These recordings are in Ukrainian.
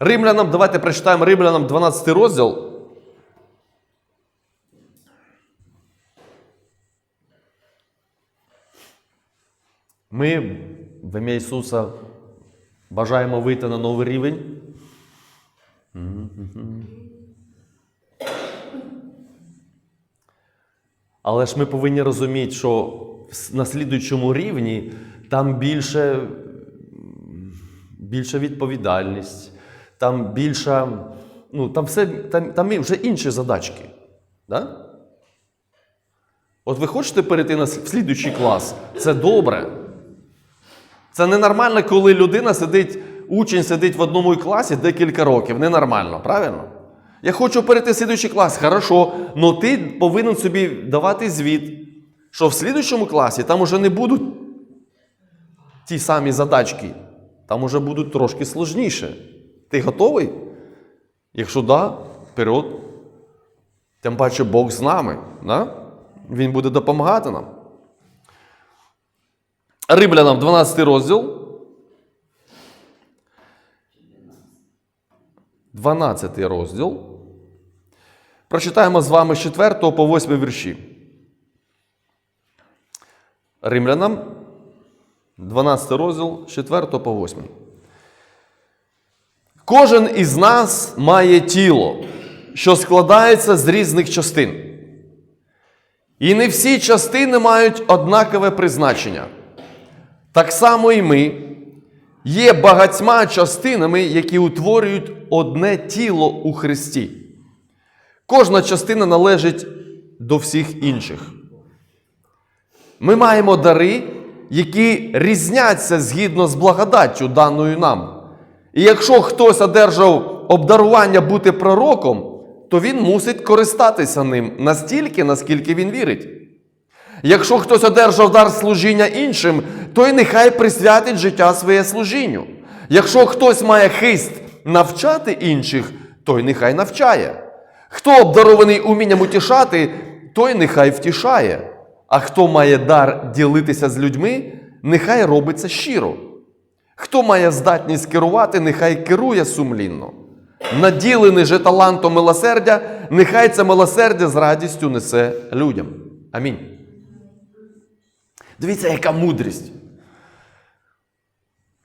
Римлянам, давайте прочитаємо Римлянам 12 розділ. Ми в ім'я Ісуса бажаємо вийти на новий рівень. Але ж ми повинні розуміти, що на слідуючому рівні там більше, більша відповідальність, там більша, ну, там все, там, там вже інші задачки. Да? От ви хочете перейти на в слідуючий клас? Це добре. Це ненормально, коли людина сидить, учень сидить в одному класі декілька років. Ненормально, правильно? Я хочу перейти в слідуючий клас, хорошо, але ти повинен собі давати звіт, що в слідуючому класі там уже не будуть ті самі задачки, там уже будуть трошки сложніше. Ти готовий? Якщо да, вперед. Тим паче Бог з нами. Да? Він буде допомагати нам. Римлянам 12 розділ. 12 розділ. Прочитаємо з вами з 4 по 8 вірші. Римлянам 12 розділ 4 по 8. Кожен із нас має тіло, що складається з різних частин. І не всі частини мають однакове призначення. Так само і ми є багатьма частинами, які утворюють одне тіло у Христі. Кожна частина належить до всіх інших. Ми маємо дари, які різняться згідно з благодаттю даною нам. І якщо хтось одержав обдарування бути пророком, то він мусить користатися ним настільки, наскільки він вірить. Якщо хтось одержав дар служіння іншим, то й нехай присвятить життя своє служінню. Якщо хтось має хист навчати інших, то й нехай навчає. Хто обдарований умінням утішати, той нехай втішає. А хто має дар ділитися з людьми, нехай робиться щиро. Хто має здатність керувати, нехай керує сумлінно. Наділений же талантом милосердя, нехай це милосердя з радістю несе людям. Амінь. Дивіться, яка мудрість.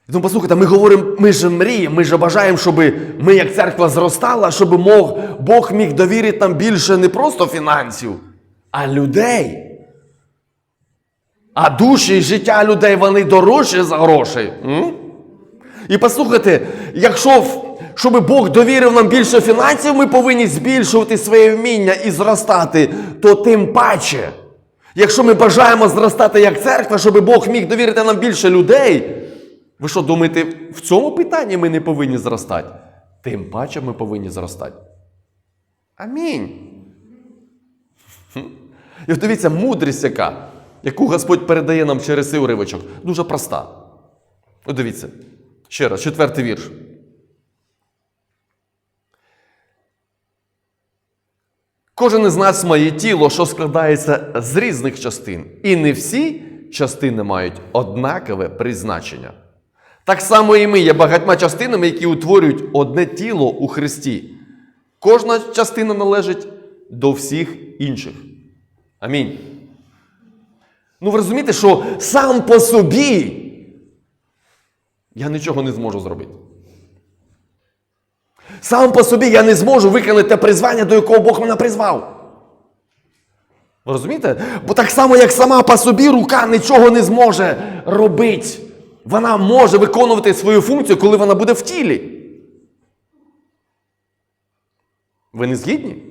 Ну, послухайте, ми говоримо, ми ж мріємо, ми ж бажаємо, щоб ми, як церква, зростала, щоб мог, Бог міг довірити нам більше не просто фінансів, а людей. А душі і життя людей вони дорожчі за гроші. М? І послухайте, якщо щоб Бог довірив нам більше фінансів, ми повинні збільшувати своє вміння і зростати, то тим паче. Якщо ми бажаємо зростати як церква, щоб Бог міг довірити нам більше людей, ви що думаєте, в цьому питанні ми не повинні зростати? Тим паче ми повинні зростати. Амінь. І дивіться, мудрість яка, яку Господь передає нам через цей уривочок, дуже проста. От дивіться, ще раз, четвертий вірш. Кожен із нас має тіло, що складається з різних частин, і не всі частини мають однакове призначення. Так само і ми є багатьма частинами, які утворюють одне тіло у Христі. Кожна частина належить до всіх інших. Амінь. Ну, ви розумієте, що сам по собі я нічого не зможу зробити. Сам по собі я не зможу виконати те призвання, до якого Бог мене призвав. Ви розумієте? Бо так само, як сама по собі рука нічого не зможе робити. Вона може виконувати свою функцію, коли вона буде в тілі. Ви не згідні?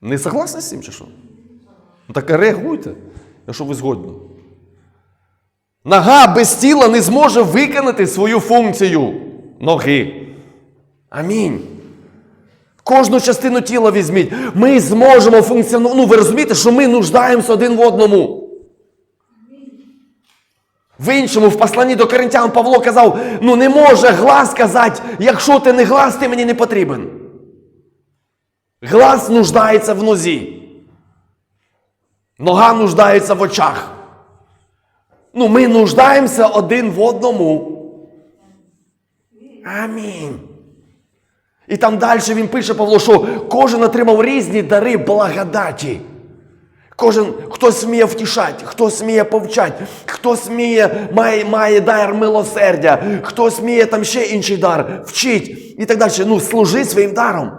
Не согласні з цим чи що? Ну так реагуйте, якщо ви згодні. Нога без тіла не зможе виконати свою функцію ноги. Амінь. Кожну частину тіла візьміть. Ми зможемо функціонувати. Ну, ви розумієте, що ми нуждаємося один в одному. В іншому, в посланні до коринтян Павло казав: ну не може глас сказати, якщо ти не глас, ти мені не потрібен. Глас нуждається в нозі. Нога нуждається в очах. Ну, ми нуждаємося один в одному. Амінь. І там далі він пише Павло, що кожен отримав різні дари благодаті. Кожен, хто сміє втішати, хто сміє повчати, хто сміє, має, має дар милосердя, хто сміє там ще інший дар, вчить і так далі. Ну, служи своїм даром.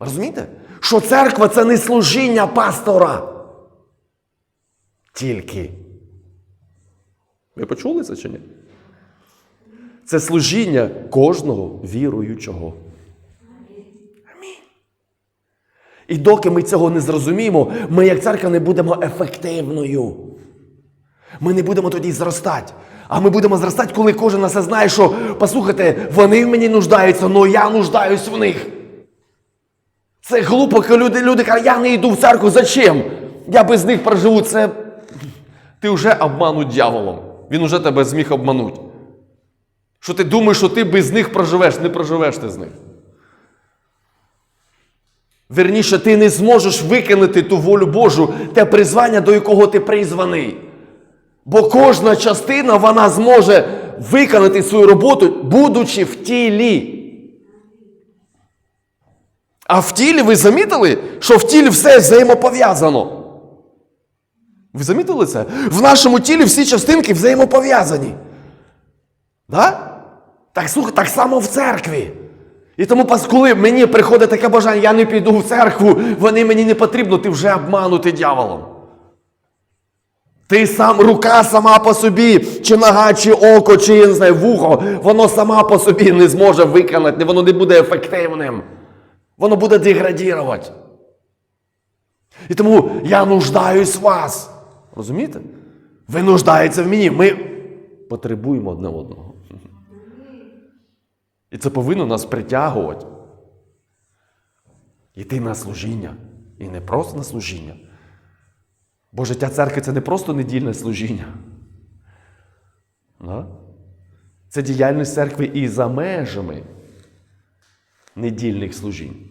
Розумієте? Що церква це не служіння пастора. Тільки. Ви почули це чи ні? Це служіння кожного віруючого. І доки ми цього не зрозуміємо, ми як церква не будемо ефективною. Ми не будемо тоді зростати. А ми будемо зростати, коли кожен нас знає, що послухайте, вони в мені нуждаються, але я нуждаюсь в них. Це глупо, коли люди, люди кажуть, я не йду в церкву, зачем? Я без них проживу. Це ти вже обманут дьяволом. Він уже тебе зміг обманути. Що ти думаєш, що ти без них проживеш, не проживеш ти з них. Верніше, ти не зможеш виконати ту волю Божу, те призвання, до якого ти призваний. Бо кожна частина вона зможе виконати свою роботу, будучи в тілі. А в тілі ви замітили, що в тілі все взаємопов'язано? Ви замітили це? В нашому тілі всі частинки взаємопов'язані. Да? Так, слухай, так само в церкві. І тому, коли мені приходить таке бажання, я не піду в церкву, вони мені не потрібно, ти вже обманутий дьяволом. Ти сам, рука сама по собі, чи нога, чи око, чи я не знаю, вухо, воно сама по собі не зможе виконати, воно не буде ефективним. Воно буде деградувати. І тому я нуждаюсь в вас. Розумієте? Ви нуждаєтеся в мені. Ми потребуємо одне одного. І це повинно нас притягувати. Йти на служіння. І не просто на служіння. Бо життя церкви це не просто недільне служіння. Це діяльність церкви і за межами недільних служінь.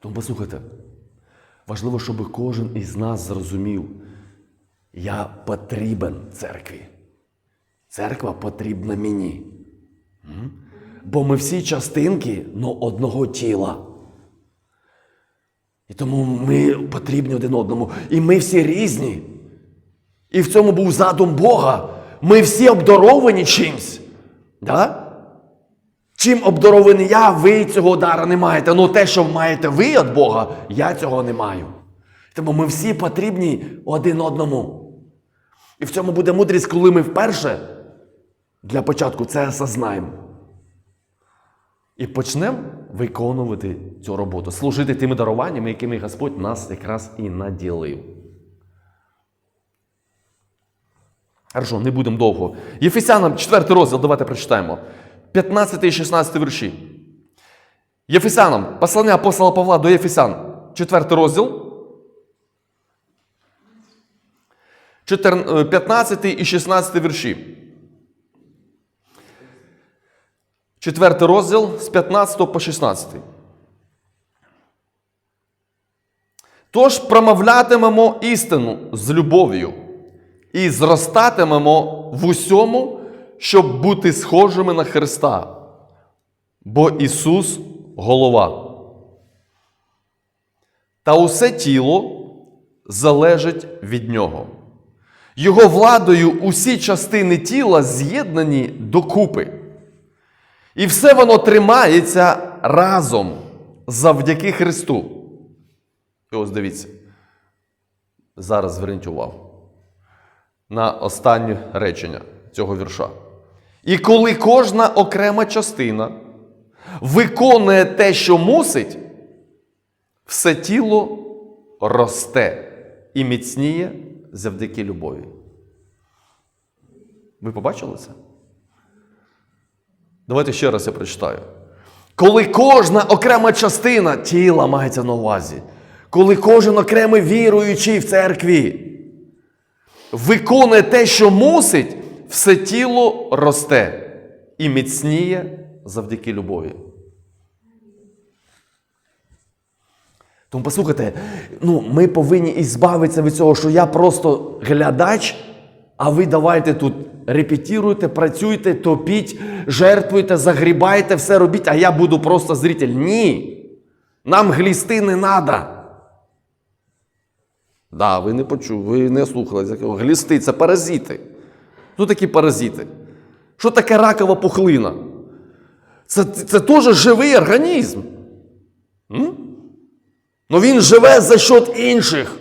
Тому послухайте, важливо, щоб кожен із нас зрозумів, я потрібен церкві. Церква потрібна мені. Бо ми всі частинки ну, одного тіла. І тому ми потрібні один одному. І ми всі різні. І в цьому був задум Бога. Ми всі обдаровані чимсь. Да? Чим обдарований я, ви цього дара не маєте. Ну те, що маєте ви від Бога, я цього не маю. Тому ми всі потрібні один одному. І в цьому буде мудрість, коли ми вперше для початку це осознаємо. І почнемо виконувати цю роботу, служити тими даруваннями, якими Господь нас якраз і наділив. Хорошо, не будемо довго. Єфесянам 4 розділ, давайте прочитаємо. 15 і 16 вірші. Єфесянам, послання апостола Павла до Єфесян, 4 розділ. 15 і 16 вірші. Четвертий розділ з 15 по 16. Тож промовлятимемо істину з любов'ю і зростатимемо в усьому, щоб бути схожими на Христа. Бо Ісус голова. Та усе тіло залежить від Нього. Його владою усі частини тіла з'єднані докупи. І все воно тримається разом завдяки Христу. І ось дивіться. Зараз зверніть увагу на останнє речення цього вірша. І коли кожна окрема частина виконує те, що мусить, все тіло росте і міцніє завдяки любові. Ви побачили це? Давайте ще раз я прочитаю. Коли кожна окрема частина тіла мається на увазі, коли кожен окремий віруючий в церкві виконує те, що мусить, все тіло росте і міцніє завдяки любові. Тому послухайте, ну, ми повинні ізбавитися від цього, що я просто глядач, а ви давайте тут репетируйте, працюйте, топіть, жертвуйте, загрібайте, все робіть, а я буду просто зритель. Ні. Нам глісти не треба. Да, ви не почули, ви не слухали. Глісти це паразити. Хто такі паразити? Що таке ракова пухлина? Це, це теж живий організм. Ну він живе за счет інших.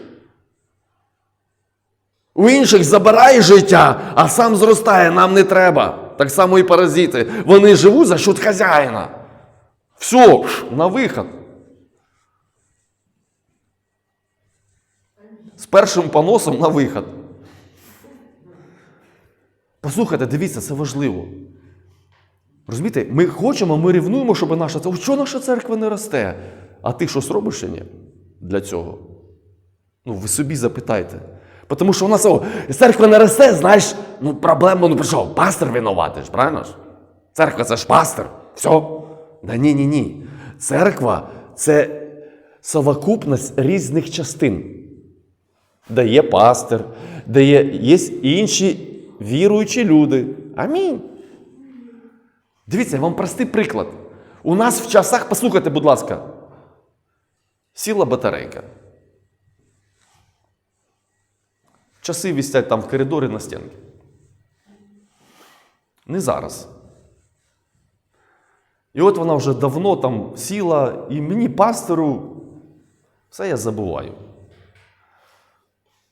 У інших забирає життя, а сам зростає, нам не треба. Так само і паразити. Вони живуть за счет хазяїна. Все, на виход. З першим поносом на виход. Послухайте, дивіться, це важливо. Розумієте, ми хочемо, ми рівнуємо, щоб наша церква. Що наша церква не росте? А ти щось робиш чи ні для цього? Ну, ви собі запитайте. Тому що у нас церква не росте, знаєш, ну проблема, ну що, пастор винуватий ж, правильно ж? Церква це ж пастор. Все. Да ні, ні, ні. Церква це совокупність різних частин. Де є пастир, де є, є інші віруючі люди. Амінь. Дивіться, я вам простий приклад. У нас в часах, послухайте, будь ласка, сіла батарейка. Часи вістять там в коридорі на стінки. Не зараз. І от вона вже давно там сіла, і мені, пастору, все я забуваю.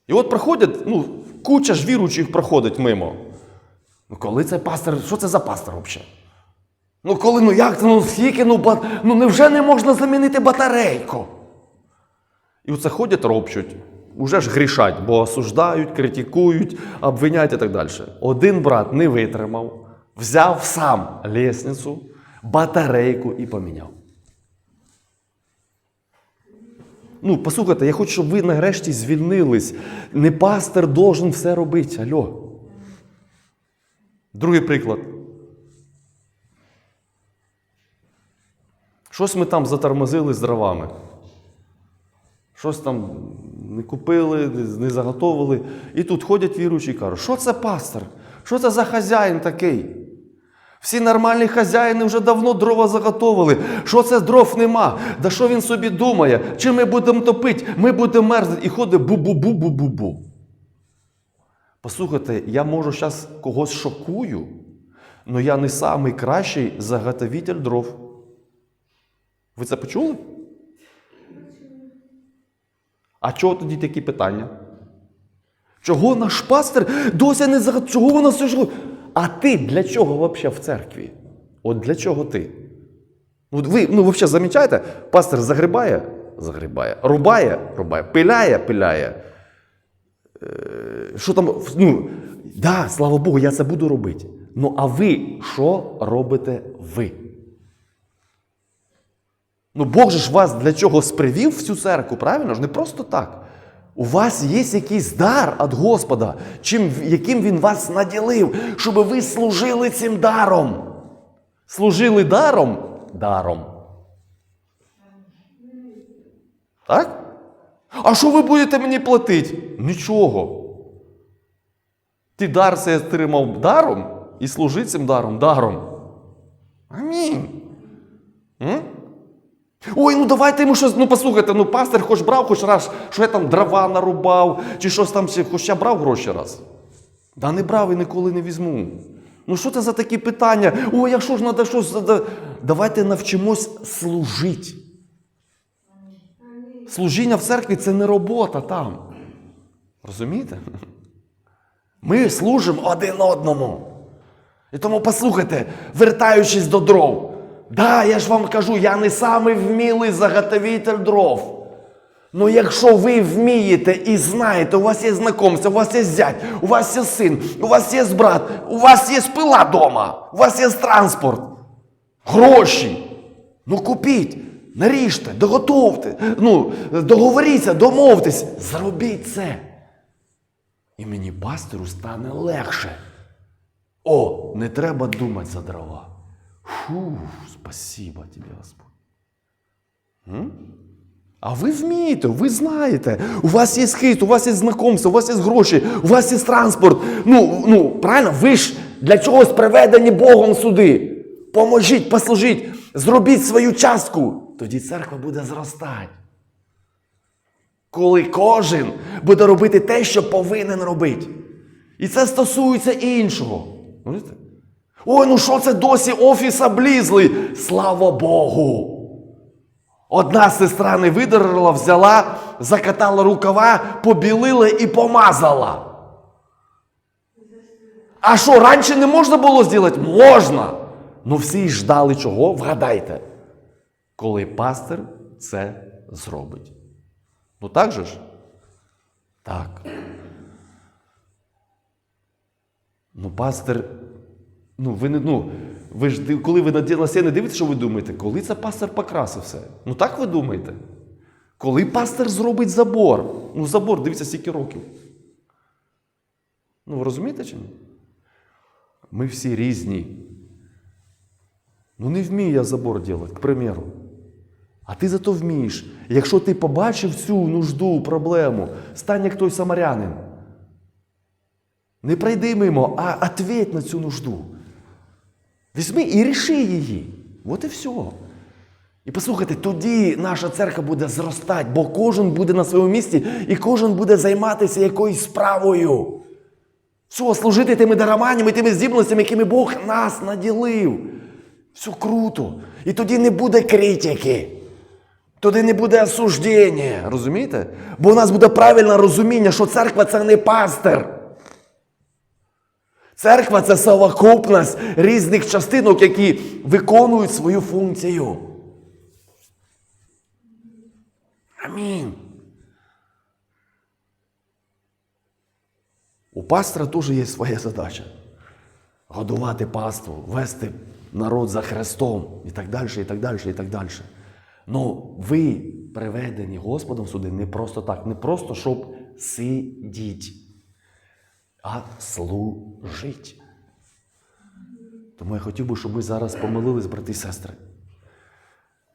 І от проходять, ну, куча ж віруючих проходить мимо. Ну, коли це пастор, що це за пастор взагалі? Ну коли, ну як це, ну скільки, ну, ба... ну невже не можна замінити батарейку? І оце ходять, ропчуть, уже ж грішать, бо осуждають, критикують, обвиняють і так далі. Один брат не витримав, взяв сам лісницю, батарейку і поміняв. Ну, послухайте, я хочу, щоб ви нарешті звільнились. Не пастор должен все робити. Алло. Другий приклад. Щось ми там затормозили з дровами. Щось там не купили, не заготовили. І тут ходять віруючі і кажуть, що це пастор? Що це за хазяїн такий? Всі нормальні хазяїни вже давно дрова заготовили. Що це дров нема? Да що він собі думає? Чи ми будемо топити? Ми будемо мерзнути і ходить бу-бу-бу-бу-бу-бу. Послухайте, я можу зараз когось шокую, але я не самий кращий заготовитель дров. Ви це почули? А чого тоді такі питання? Чого наш пастир досі не заготовив? Чого вона все ж... А ти для чого взагалі в церкві? От для чого ти? От ви ну, взагалі замічаєте, пастир загрібає, загрібає, рубає, рубає, пиляє, пиляє. Е, що там, ну, да, слава Богу, я це буду робити. Ну, а ви що робите ви? Ну, Бог же ж вас для чогось привів в цю церкву, правильно ж? Не просто так. У вас є якийсь дар від Господа, чим, яким Він вас наділив, щоб ви служили цим даром. Служили даром даром. Так? А що ви будете мені платити? Нічого. Ти дар цей отримав даром і служи цим даром даром. Амінь. Ой, ну давайте йому щось. Ну послухайте, ну пастир хоч брав хоч раз, що я там дрова нарубав, чи щось там, хоч я брав гроші раз. Да не брав і ніколи не візьму. Ну що це за такі питання? Ой, якщо ж треба щось. зада-» Давайте навчимось служити. Служіння в церкві це не робота там. Розумієте? Ми служимо один одному. І тому послухайте, вертаючись до дров. Да, я ж вам кажу, я не самий вмілий заготовитель дров. Ну якщо ви вмієте і знаєте, у вас є знайомство, у вас є зять, у вас є син, у вас є брат, у вас є пила вдома, у вас є транспорт, гроші. Ну купіть, наріжте, доготовте, ну, договоріться, домовтесь, зробіть це. І мені пастору стане легше. О, не треба думати за дрова. Фу, спасибо тебе, Господь. М? А ви вмієте, ви знаєте. У вас є схист, у вас є знакомство, у вас є гроші, у вас є транспорт. Ну, ну, правильно, ви ж для чогось приведені Богом сюди. Поможіть, послужіть, зробіть свою частку. Тоді церква буде зростати. Коли кожен буде робити те, що повинен робити. І це стосується і іншого. Ой, ну що це досі офіс облізли? Слава Богу! Одна сестра не видержала, взяла, закатала рукава, побілила і помазала. А що, раніше не можна було зробити? Можна. Ну всі ждали чого? Вгадайте. Коли пастир це зробить. Ну так же ж? Так. Ну, пастир, ну ви не ну, ви ж коли ви на не дивитеся, що ви думаєте? Коли це пастир покрасив все? Ну так ви думаєте? Коли пастир зробить забор? Ну, забор, дивіться, скільки років. Ну, ви розумієте чи ні? Ми всі різні. Ну, не вмію я забор робити, к примеру. А ти зато вмієш. Якщо ти побачив цю нужду, проблему, стань як той самарянин. Не пройди мимо, а ответь на цю нужду. Візьми і ріши її. От і все. І послухайте, тоді наша церква буде зростати, бо кожен буде на своєму місці і кожен буде займатися якоюсь справою. Все, служити тими дарованнями, тими здібностями, якими Бог нас наділив. Все круто. І тоді не буде критики. Тоді не буде осуждення. Розумієте? Бо у нас буде правильне розуміння, що церква це не пастир. Церква це совокупність різних частинок, які виконують свою функцію. Амінь. У пастора теж є своя задача. Годувати паству, вести народ за Христом і так далі, і так далі, і так далі. Ну, ви приведені Господом сюди не просто так, не просто щоб сидіть, а служить. Тому я хотів би, щоб ми зараз помолились, брати і сестри.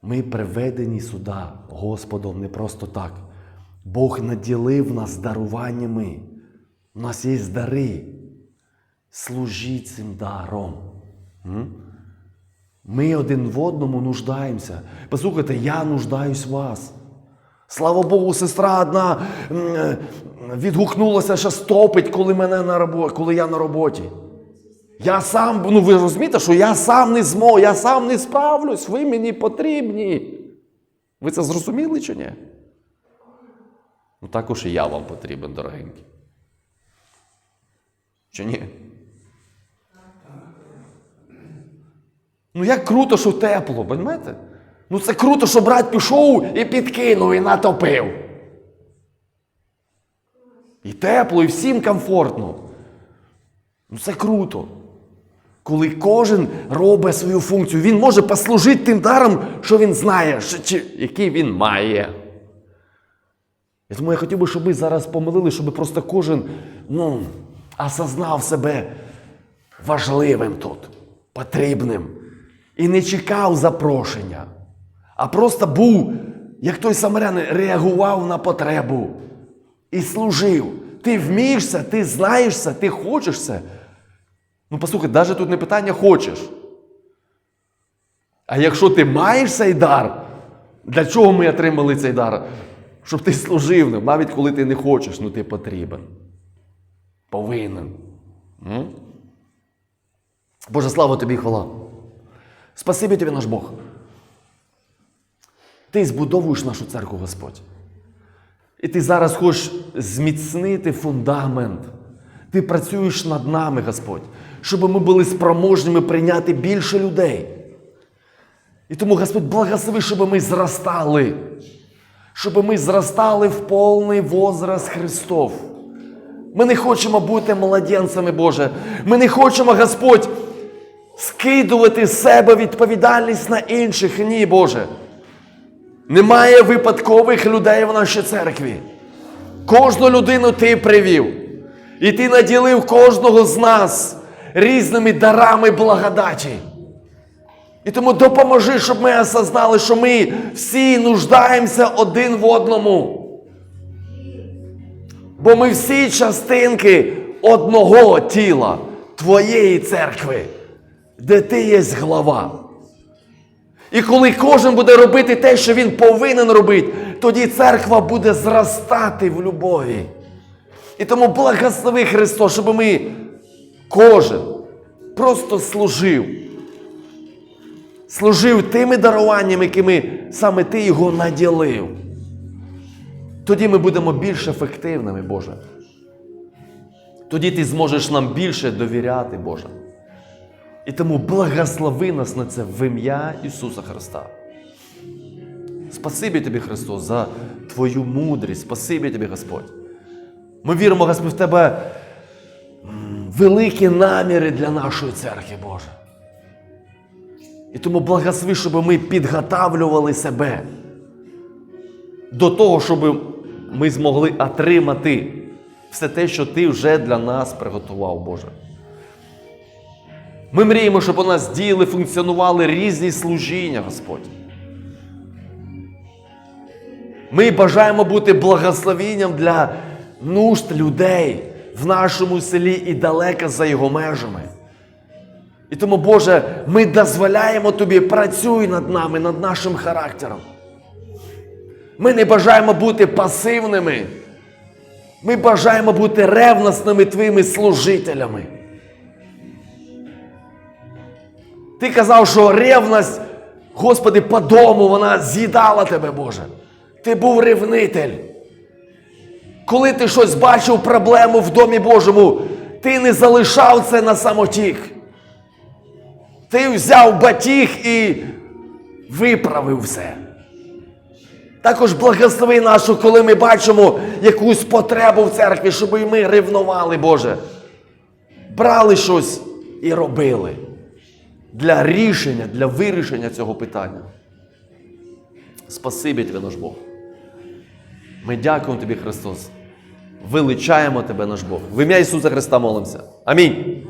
Ми приведені сюди Господом не просто так. Бог наділив нас даруваннями. У нас є дари. Служіть цим даром. Ми один в одному нуждаємося. Послухайте, я нуждаюсь в вас. Слава Богу, сестра одна е, відгукнулася, що стопить, коли, мене на робо... коли я на роботі. Я сам, ну ви розумієте, що я сам не зможу, я сам не справлюсь, ви мені потрібні. Ви це зрозуміли чи ні? Ну також і я вам потрібен, дорогенький. Чи ні? Ну як круто, що тепло, розумієте? Ну це круто, що брат пішов і підкинув, і натопив. І тепло, і всім комфортно. Ну це круто. Коли кожен робить свою функцію, він може послужити тим даром, що він знає, що, чи, який він має. І тому я хотів би, щоб ми зараз помилили, щоб просто кожен ну, осознав себе важливим тут, потрібним. І не чекав запрошення, а просто був, як той самарянин, реагував на потребу і служив. Ти вмієшся, ти знаєшся, ти хочешся. Ну, послухай, навіть тут не питання хочеш. А якщо ти маєш цей дар, для чого ми отримали цей дар? Щоб ти служив навіть коли ти не хочеш, ну ти потрібен. Повинен. М? Боже, слава тобі хвала. Спасибі тобі, наш Бог. Ти збудовуєш нашу церкву, Господь. І ти зараз хочеш зміцнити фундамент. Ти працюєш над нами, Господь, щоб ми були спроможними прийняти більше людей. І тому, Господь, благослови, щоб ми зростали, щоб ми зростали в повний возраст Христов. Ми не хочемо бути младенцями, Боже. Ми не хочемо, Господь, скидувати з себе відповідальність на інших. Ні, Боже. Немає випадкових людей в нашій церкві. Кожну людину ти привів. І ти наділив кожного з нас різними дарами благодаті. І тому допоможи, щоб ми осознали, що ми всі нуждаємося один в одному. Бо ми всі частинки одного тіла, твоєї церкви, де ти є глава. І коли кожен буде робити те, що він повинен робити, тоді церква буде зростати в любові. І тому благослови Христос, щоб ми кожен просто служив. Служив тими даруваннями, якими саме ти його наділив. Тоді ми будемо більш ефективними, Боже. Тоді ти зможеш нам більше довіряти, Боже. І тому благослови нас на це в ім'я Ісуса Христа. Спасибі тобі, Христос, за Твою мудрість. Спасибі тобі, Господь. Ми віримо, Господь, в Тебе великі наміри для нашої церкви, Боже. І тому благослови, щоб ми підготавлювали себе до того, щоб ми змогли отримати все те, що Ти вже для нас приготував, Боже. Ми мріємо, щоб у нас діяли, функціонували різні служіння, Господь. Ми бажаємо бути благословенням для нужд людей в нашому селі і далеко за його межами. І тому, Боже, ми дозволяємо Тобі, працюй над нами, над нашим характером. Ми не бажаємо бути пасивними. Ми бажаємо бути ревносними Твоїми служителями. Ти казав, що ревність, Господи, по дому вона з'їдала тебе, Боже. Ти був ревнитель. Коли ти щось бачив проблему в Домі Божому, ти не залишав це на самотік. Ти взяв батіг і виправив все. Також благослови нашу, коли ми бачимо якусь потребу в церкві, щоб і ми ревнували, Боже. Брали щось і робили для рішення, для вирішення цього питання. Спасибі тобі, наш Бог. Ми дякуємо тобі, Христос. Величаємо тебе, наш Бог. В ім'я Ісуса Христа молимося. Амінь.